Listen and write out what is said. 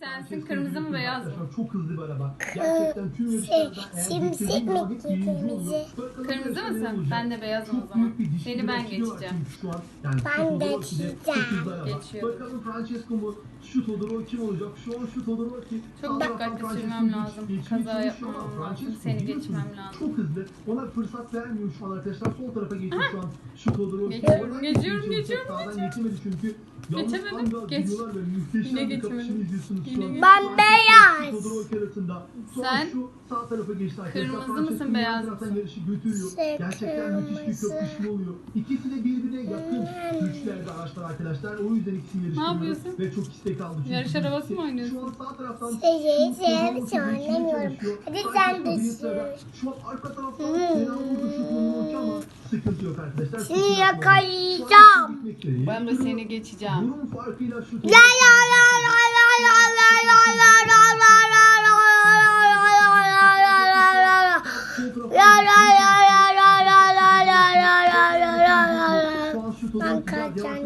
sensin, kırmızı mı beyaz mı? Çok hızlı bir araba. Ee, Gerçekten tüm yarışlarda Şimşek mi kırmızı? Kırmızı mısın? Ben de beyazım o zaman. Seni ben geçeceğim. Ben geçeceğim. Geçiyorum. Bakalım Francesco mu? Şu Todorov kim olacak? Şu an şu Todorov ki. Çok dikkatli sürmem lazım. Kaza yapmam. Seni geçmem lazım. Çok hızlı. Ona fırsat vermiyor şu an arkadaşlar. Sol tarafa geçiyor şu an. Şu Todorov. Geçiyorum, geçiyorum, geçiyorum. Geçemedim. Geç. Yine geçemedim. Ben beyaz. Sen kırmızı mısın beyaz mısın? Şey, Gerçekten müthiş bir köpüşme oluyor. İkisi de birbirine yakın. Hmm. Güçler ve araçlar arkadaşlar. O yüzden ikisini yarıştırıyor. Ve çok istek aldı. Yarış arabası mı oynuyorsun? Şu an sağ taraftan... Şey, şey, şey, anlamıyorum. Hadi sen de Şu an arka taraftan... Hmm. Sıkıntı yok arkadaşlar. Seni yakalayacağım. Ben de seni geçeceğim. Bunun farkıyla şu... La la la la. Bak kaçan.